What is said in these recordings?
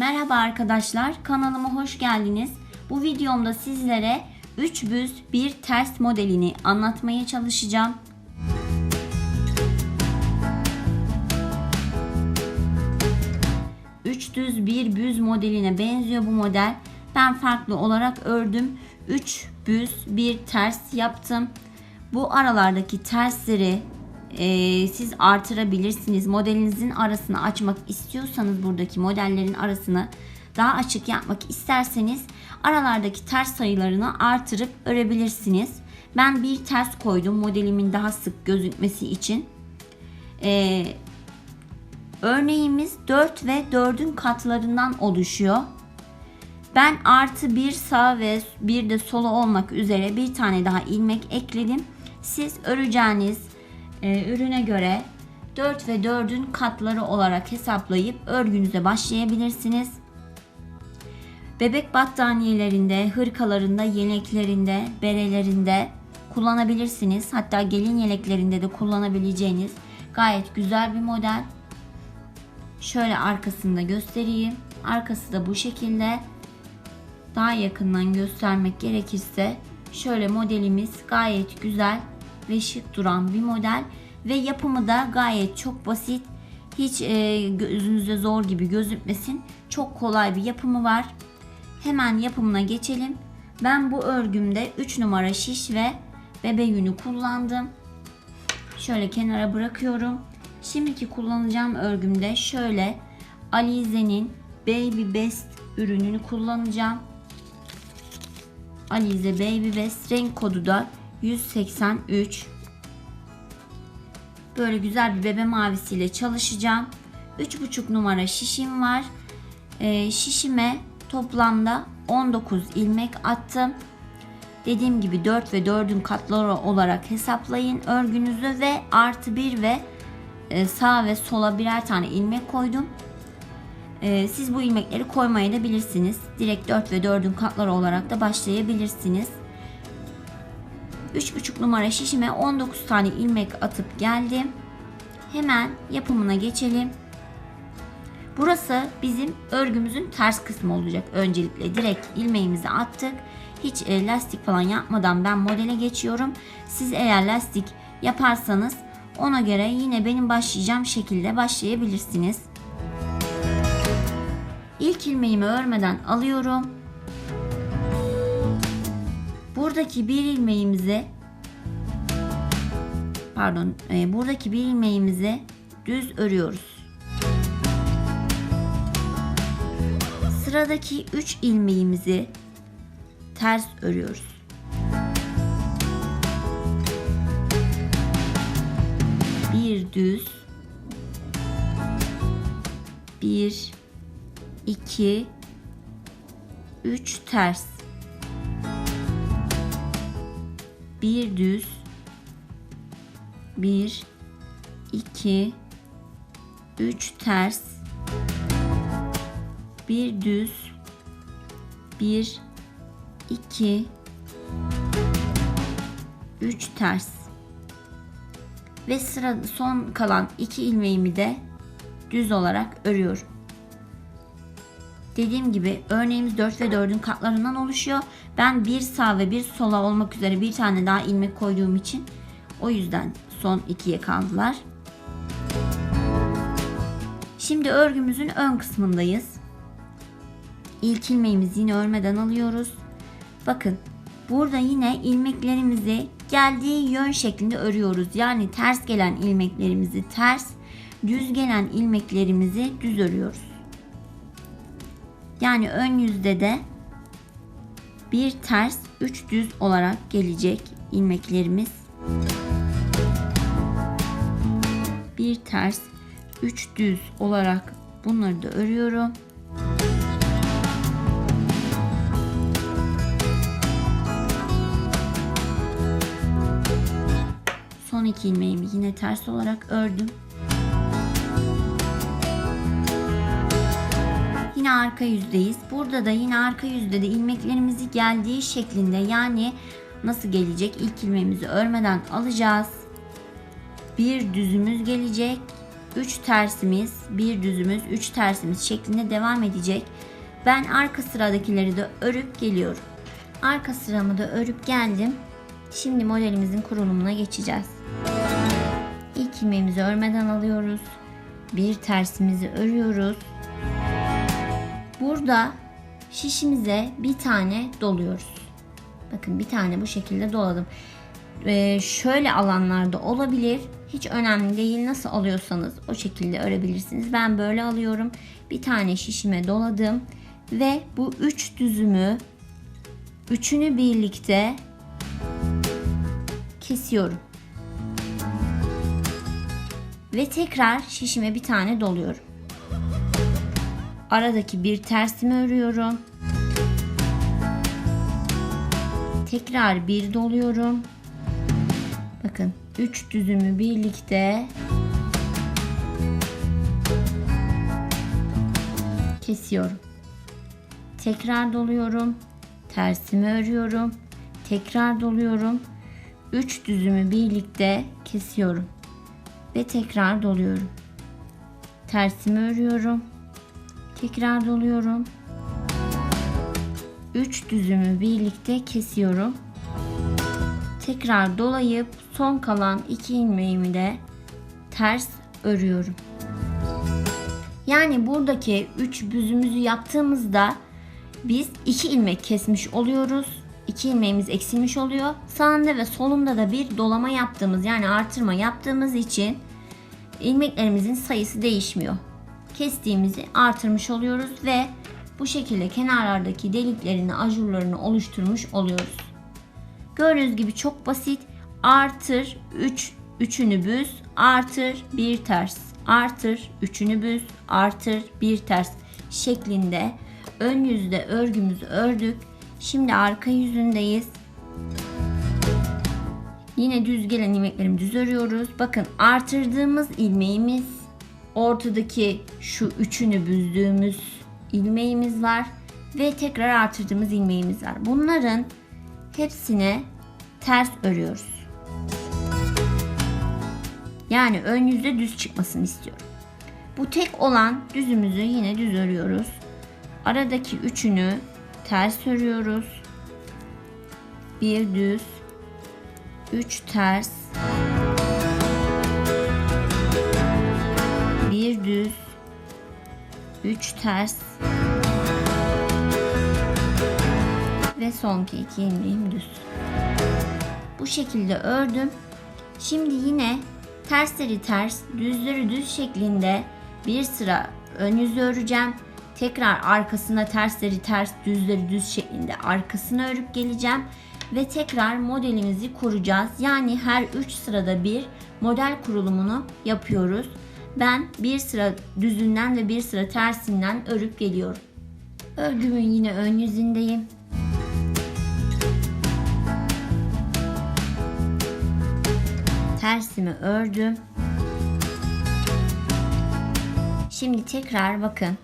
Merhaba arkadaşlar, kanalıma hoş geldiniz. Bu videomda sizlere 3 büz bir ters modelini anlatmaya çalışacağım. Üç düz bir büz modeline benziyor bu model. Ben farklı olarak ördüm. 3 büz bir ters yaptım. Bu aralardaki tersleri e, siz artırabilirsiniz. Modelinizin arasını açmak istiyorsanız buradaki modellerin arasını daha açık yapmak isterseniz aralardaki ters sayılarını artırıp örebilirsiniz. Ben bir ters koydum modelimin daha sık gözükmesi için. E, örneğimiz 4 ve 4'ün katlarından oluşuyor. Ben artı bir sağ ve bir de sola olmak üzere bir tane daha ilmek ekledim. Siz öreceğiniz e, ürüne göre 4 ve 4'ün katları olarak hesaplayıp örgünüze başlayabilirsiniz. Bebek battaniyelerinde, hırkalarında, yeleklerinde, berelerinde kullanabilirsiniz. Hatta gelin yeleklerinde de kullanabileceğiniz gayet güzel bir model. Şöyle arkasında göstereyim. Arkası da bu şekilde. Daha yakından göstermek gerekirse şöyle modelimiz gayet güzel ve şık duran bir model ve yapımı da gayet çok basit. Hiç e, gözünüze zor gibi gözükmesin. Çok kolay bir yapımı var. Hemen yapımına geçelim. Ben bu örgümde 3 numara şiş ve bebe yünü kullandım. Şöyle kenara bırakıyorum. Şimdiki kullanacağım örgümde şöyle Alize'nin Baby Best ürününü kullanacağım. Alize Baby Best renk kodu da 183. Böyle güzel bir bebe mavisiyle çalışacağım. 3,5 numara şişim var. Ee, şişime toplamda 19 ilmek attım. Dediğim gibi 4 ve 4'ün katları olarak hesaplayın örgünüzü ve artı 1 ve e, sağ ve sola birer tane ilmek koydum. E, siz bu ilmekleri koymaya bilirsiniz. Direkt 4 ve 4'ün katları olarak da başlayabilirsiniz. 3,5 numara şişime 19 tane ilmek atıp geldim. Hemen yapımına geçelim. Burası bizim örgümüzün ters kısmı olacak. Öncelikle direkt ilmeğimizi attık. Hiç e, lastik falan yapmadan ben modele geçiyorum. Siz eğer lastik yaparsanız ona göre yine benim başlayacağım şekilde başlayabilirsiniz. İlk ilmeğimi örmeden alıyorum. Buradaki bir ilmeğimizi pardon e, buradaki bir ilmeğimizi düz örüyoruz. Sıradaki 3 ilmeğimizi ters örüyoruz. Bir düz bir iki üç ters bir düz. Bir iki üç ters. Bir düz. Bir iki üç ters. Ve sıra son kalan iki ilmeğimi de düz olarak örüyorum. Dediğim gibi örneğimiz 4 ve 4'ün katlarından oluşuyor. Ben bir sağ ve bir sola olmak üzere bir tane daha ilmek koyduğum için o yüzden son ikiye kaldılar. Şimdi örgümüzün ön kısmındayız. İlk ilmeğimizi yine örmeden alıyoruz. Bakın burada yine ilmeklerimizi geldiği yön şeklinde örüyoruz. Yani ters gelen ilmeklerimizi ters, düz gelen ilmeklerimizi düz örüyoruz. Yani ön yüzde de bir ters, üç düz olarak gelecek ilmeklerimiz. Bir ters, üç düz olarak bunları da örüyorum. Son iki ilmeğimi yine ters olarak ördüm. Yine arka yüzdeyiz. Burada da yine arka yüzde de ilmeklerimizi geldiği şeklinde yani nasıl gelecek? İlk ilmeğimizi örmeden alacağız. Bir düzümüz gelecek. 3 tersimiz, bir düzümüz, 3 tersimiz şeklinde devam edecek. Ben arka sıradakileri de örüp geliyorum. Arka sıramı da örüp geldim. Şimdi modelimizin kurulumuna geçeceğiz. İlk ilmeğimizi örmeden alıyoruz. Bir tersimizi örüyoruz. Burada şişimize bir tane doluyoruz. Bakın bir tane bu şekilde doladım. Ee, şöyle alanlarda olabilir. Hiç önemli değil. Nasıl alıyorsanız o şekilde örebilirsiniz. Ben böyle alıyorum. Bir tane şişime doladım. Ve bu üç düzümü üçünü birlikte kesiyorum. Ve tekrar şişime bir tane doluyorum. Aradaki bir tersimi örüyorum. Tekrar bir doluyorum. Bakın 3 düzümü birlikte kesiyorum. Tekrar doluyorum. Tersimi örüyorum. Tekrar doluyorum. 3 düzümü birlikte kesiyorum. Ve tekrar doluyorum. Tersimi örüyorum. Tekrar doluyorum. 3 düzümü birlikte kesiyorum. Tekrar dolayıp son kalan 2 ilmeğimi de ters örüyorum. Yani buradaki 3 düzümüzü yaptığımızda biz 2 ilmek kesmiş oluyoruz. 2 ilmeğimiz eksilmiş oluyor. Sağında ve solunda da bir dolama yaptığımız yani artırma yaptığımız için ilmeklerimizin sayısı değişmiyor. Kestiğimizi artırmış oluyoruz ve bu şekilde kenarlardaki deliklerini, ajurlarını oluşturmuş oluyoruz. Gördüğünüz gibi çok basit. Artır 3 üçünü büz, artır bir ters, artır üçünü büz, artır bir ters şeklinde ön yüzde örgümüzü ördük. Şimdi arka yüzündeyiz. Yine düz gelen ilmeklerimi düz örüyoruz. Bakın artırdığımız ilmeğimiz ortadaki şu üçünü büzdüğümüz ilmeğimiz var ve tekrar artırdığımız ilmeğimiz var. Bunların hepsine ters örüyoruz. Yani ön yüzde düz çıkmasını istiyorum. Bu tek olan düzümüzü yine düz örüyoruz. Aradaki üçünü ters örüyoruz. Bir düz, üç ters, 3 ters ve sonki iki ilmeğim düz. Bu şekilde ördüm. Şimdi yine tersleri ters, düzleri düz şeklinde bir sıra ön yüzü öreceğim. Tekrar arkasına tersleri ters, düzleri düz şeklinde arkasını örüp geleceğim ve tekrar modelimizi kuracağız. Yani her 3 sırada bir model kurulumunu yapıyoruz. Ben bir sıra düzünden ve bir sıra tersinden örüp geliyorum. Örgümün yine ön yüzündeyim. Tersimi ördüm. Şimdi tekrar bakın.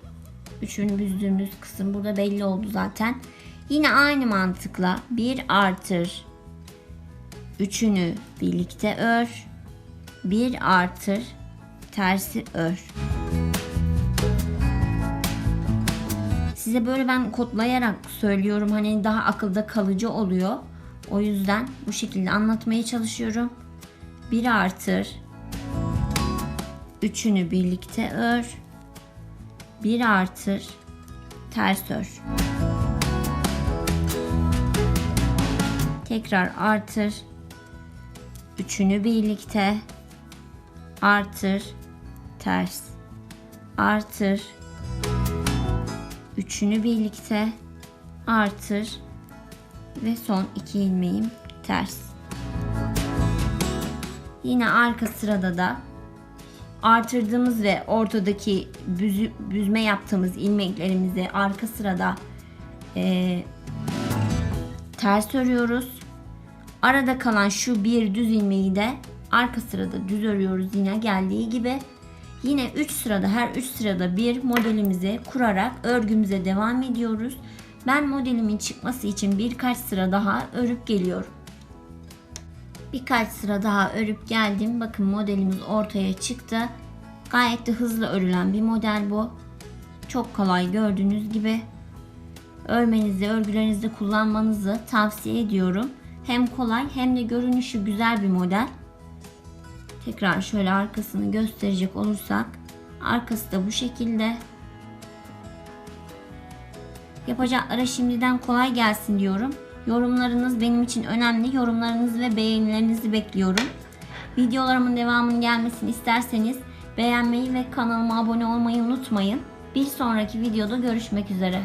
Üçünü büzdüğümüz kısım burada belli oldu zaten. Yine aynı mantıkla bir artır. Üçünü birlikte ör. Bir artır. Tersi ör. Size böyle ben kodlayarak söylüyorum. Hani daha akılda kalıcı oluyor. O yüzden bu şekilde anlatmaya çalışıyorum. Bir artır. Üçünü birlikte ör. Bir artır. Ters ör. Tekrar artır. Üçünü birlikte artır. Ters. Artır. Üçünü birlikte artır ve son iki ilmeğim ters. Yine arka sırada da artırdığımız ve ortadaki büzü, büzme yaptığımız ilmeklerimizi arka sırada e, ters örüyoruz. Arada kalan şu bir düz ilmeği de arka sırada düz örüyoruz yine geldiği gibi. Yine 3 sırada her 3 sırada bir modelimizi kurarak örgümüze devam ediyoruz. Ben modelimin çıkması için birkaç sıra daha örüp geliyorum. Birkaç sıra daha örüp geldim. Bakın modelimiz ortaya çıktı. Gayet de hızlı örülen bir model bu. Çok kolay gördüğünüz gibi. Örmenizi, örgülerinizde kullanmanızı tavsiye ediyorum. Hem kolay hem de görünüşü güzel bir model. Tekrar şöyle arkasını gösterecek olursak arkası da bu şekilde. Yapacaklara şimdiden kolay gelsin diyorum. Yorumlarınız benim için önemli. Yorumlarınız ve beğenilerinizi bekliyorum. Videolarımın devamının gelmesini isterseniz beğenmeyi ve kanalıma abone olmayı unutmayın. Bir sonraki videoda görüşmek üzere.